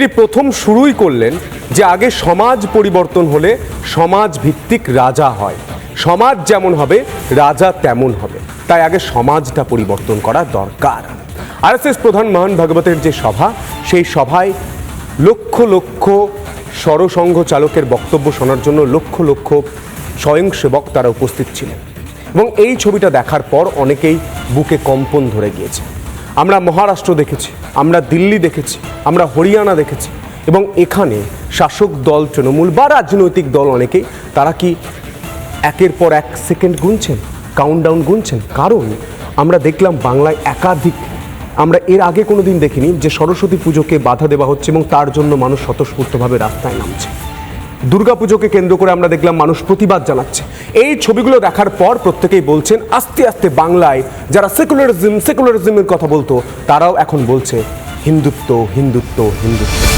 তিনি প্রথম শুরুই করলেন যে আগে সমাজ পরিবর্তন হলে সমাজ ভিত্তিক রাজা হয়। সমাজ যেমন হবে, রাজা তেমন হবে। তাই আগে সমাজটা পরিবর্তন করা দরকার। আরএসএস প্রধান মহান ভাগবতের যে সভা, সেই সভায় লক্ষ লক্ষ সরসংঘ চালকের বক্তব্য শোনার জন্য লক্ষ লক্ষ স্বয়ংসেবক তারা উপস্থিত ছিলেন। এবং এই ছবিটা দেখার পর অনেকেই বুকে কম্পন ধরে গিয়েছে। আমরা মহারাষ্ট্র দেখেছি, আমরা দিল্লি দেখেছি, আমরা হরিয়ানা দেখেছি এবং এখানে শাসক দল তৃণমূল বা রাজনৈতিক দল অনেকেই, তারা কি একের পর এক সেকেন্ড গুনছেন কাউন্টডাউন গুনছেন? কারণ আমরা দেখলাম বাংলায় একাধিক, আমরা এর আগে কোনো দিন দেখিনি যে সরস্বতী পুজোকে বাধা দেওয়া হচ্ছে এবং তার জন্য মানুষ স্বতঃস্ফূর্তভাবে রাস্তায় নামছে। দুর্গাপুজোকে কেন্দ্র করে আমরা দেখলাম মানুষ প্রতিবাদ জানাচ্ছে। এই ছবিগুলো দেখার পর প্রত্যেকেই বলছেন, আস্তে আস্তে বাংলায় যারা সেকুলারিজম, সেকুলারিজমের কথা বলতো, তারাও এখন বলছে, হিন্দুত্ব হিন্দুত্ব হিন্দুত্ব।